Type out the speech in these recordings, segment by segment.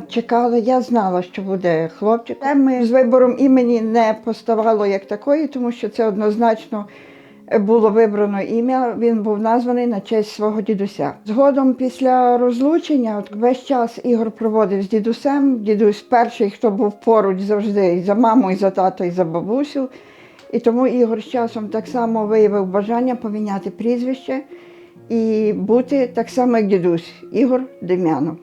Чекала, я знала, що буде хлопчик. Теми з вибором імені не поставало як такої, тому що це однозначно було вибрано ім'я. Він був названий на честь свого дідуся. Згодом після розлучення, от весь час Ігор проводив з дідусем. Дідусь перший, хто був поруч завжди і за маму, і за тато, і за бабусю. І тому Ігор з часом так само виявив бажання поміняти прізвище і бути так само, як дідусь Ігор Дем'янов.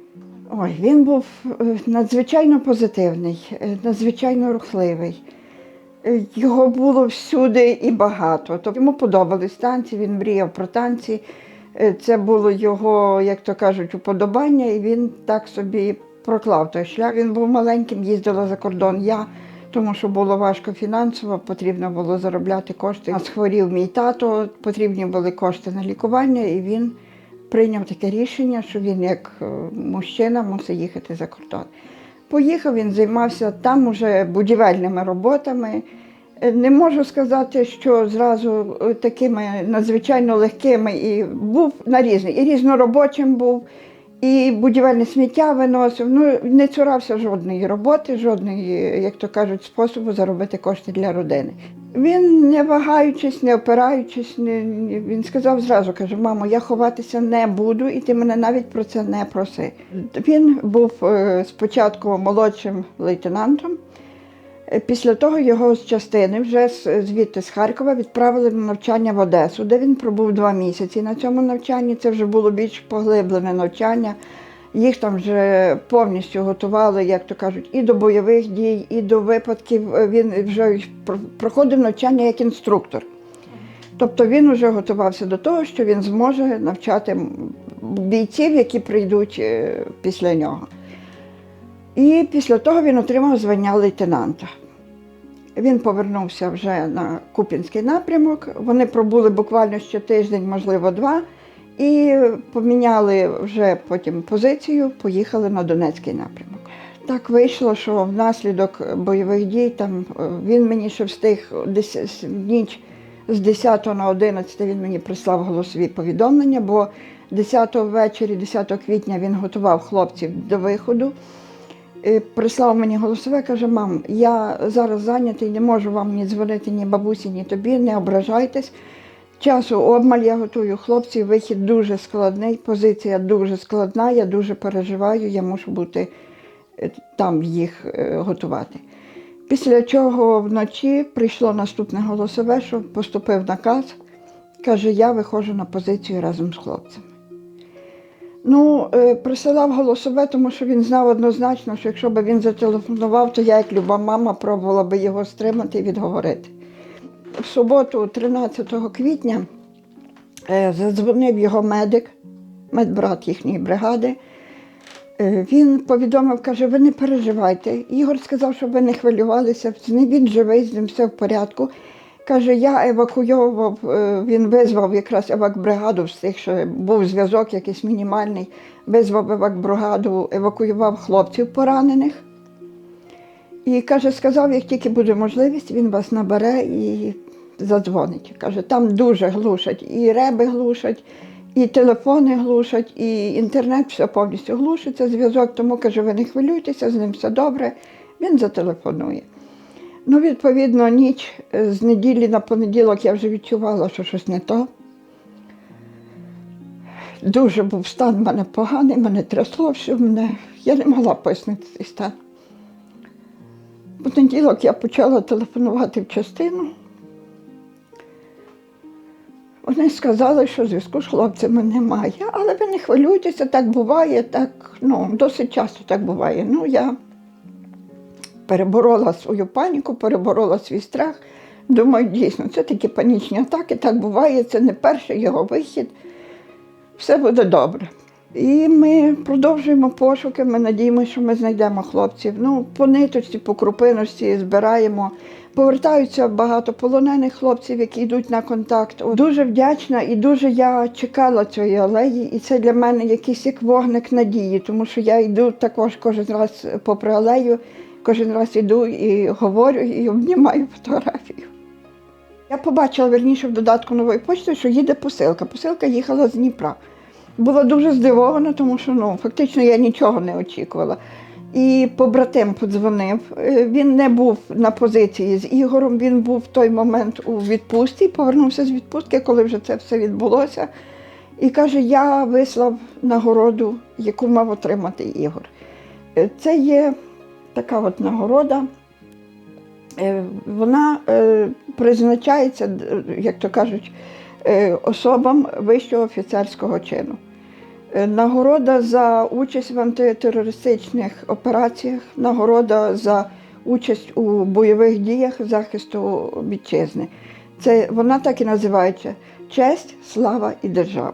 Ой, він був е, надзвичайно позитивний, е, надзвичайно рухливий. Е, Його було всюди і багато. Тобто йому подобались танці, він мріяв про танці. Це було його, як то кажуть, уподобання, і він так собі проклав той шлях. Він був маленьким, їздила за кордон я, тому що було важко фінансово, потрібно було заробляти кошти. Нас хворів мій тато, потрібні були кошти на лікування, і він прийняв таке рішення, що він як е, мужчина мусить їхати за кордон. Поїхав, він займався там уже будівельними роботами. Е, Не можу сказати, що зразу е, такими надзвичайно легкими і був на різний, і різноробочим був, і будівельне сміття виносив. Ну не цурався жодної роботи, жодної, як то кажуть, способу заробити кошти для родини. Він, не вагаючись, не опираючись, не, він сказав зразу, каже, мамо, я ховатися не буду, і ти мене навіть про це не проси. Він був е, спочатку молодшим лейтенантом. Після того його з частини, вже звідти з Харкова, відправили на навчання в Одесу, де він пробув два місяці на цьому навчанні. Це вже було більш поглиблене навчання. Їх там вже повністю готували, як то кажуть, і до бойових дій, і до випадків. Е, Він вже проходив навчання як інструктор. Тобто він вже готувався до того, що він зможе навчати бійців, які прийдуть е, після нього. І після того він отримав звання лейтенанта. Він повернувся вже на Куп'янський напрямок. Вони пробули буквально ще тиждень, можливо, два, і поміняли вже потім позицію, поїхали на Донецький напрямок. Так вийшло, що внаслідок бойових дій там е, він мені ще встиг десь ніч з 10 на 11 він мені прислав голосові повідомлення, бо 10 ввечері, 10 квітня він готував хлопців до виходу. Е, Прислав мені голосове, каже, мам, я зараз зайнятий, не можу вам ні дзвонити, ні бабусі, ні тобі, не ображайтесь. Часу обмаль я готую хлопців, вихід дуже складний, позиція дуже складна, я дуже переживаю, я мушу бути е, там їх е, готувати. Після чого вночі прийшло наступне голосове, що поступив наказ. Каже, я виходжу на позицію разом з хлопцями. Ну, е, присилав голосове, тому що він знав однозначно, що якщо б він зателефонував, то я, як люба мама, пробувала би його стримати і відговорити. В суботу, 13 квітня, е, задзвонив його медик, медбрат їхньої бригади. Е, Він повідомив, каже, ви не переживайте. Ігор сказав, щоб ви не хвилювалися, він живий, з ним все в порядку. Каже, я евакуйовував, е, він визвав якраз евакбригаду з тих, що був зв'язок якийсь мінімальний, визвав евакбригаду, евакуював хлопців поранених. І каже, сказав, як тільки буде можливість, він вас набере і задзвонить. Каже, там дуже глушать, і реби глушать, і телефони глушать, і інтернет все повністю глушиться, зв'язок. Тому каже, ви не хвилюйтеся, з ним все добре. Він зателефонує. Ну, відповідно, ніч е, з неділі на понеділок я вже відчувала, що щось не то. Дуже був стан в мене поганий, мене трясло, все мене. Я не могла пояснити цей стан. Понеділок я почала телефонувати в частину. Вони сказали, що зв'язку з хлопцями немає. Але ви не хвилюйтеся, так буває, так, ну, досить часто так буває. Ну, я переборола свою паніку, переборола свій страх. Думаю, дійсно, це такі панічні атаки, так буває, це не перший його вихід. Все буде добре. І ми продовжуємо пошуки. Ми надіємося, що ми знайдемо хлопців. Ну, по ниточці, по крупиності збираємо. Повертаються багато полонених хлопців, які йдуть на контакт. Дуже вдячна і дуже я чекала цієї алеї, і це для мене якийсь як вогник надії, тому що я йду також кожен раз попри алею, кожен раз йду і говорю, і обнімаю фотографію. Я побачила верніше в додатку нової почти, що їде посилка. Посилка їхала з Дніпра. Була дуже здивована, тому що ну, фактично я нічого не очікувала. І побратим подзвонив. Е, Він не був на позиції з Ігорем, він був в той момент у відпустці, повернувся з відпустки, коли вже це все відбулося. І каже: Я вислав нагороду, яку мав отримати Ігор. Е, Це є така от нагорода. Е, Вона призначається, як то кажуть, особам вищого офіцерського чину. Е, Нагорода за участь в антитерористичних операціях, нагорода за участь у бойових діях захисту вітчизни. Це вона так і називається честь, слава і держава.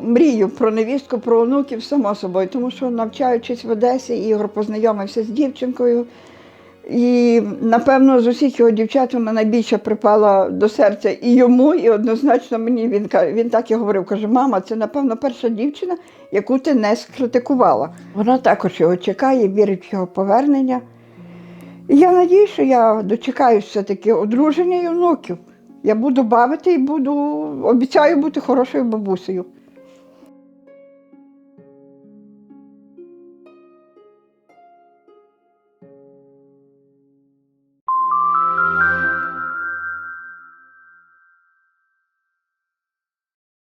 Мрію про невістку, про онуків, само собою, тому що навчаючись в Одесі, Ігор познайомився з дівчинкою. І, напевно, з усіх його дівчат вона найбільше припала до серця і йому, і однозначно мені він, він так і говорив, каже, мама, це, напевно, перша дівчина, яку ти не скритикувала. Вона також його чекає, вірить в його повернення. І я надію, що я дочекаюсь все-таки одруження і онуків. Я буду бавити і буду, обіцяю бути хорошою бабусею.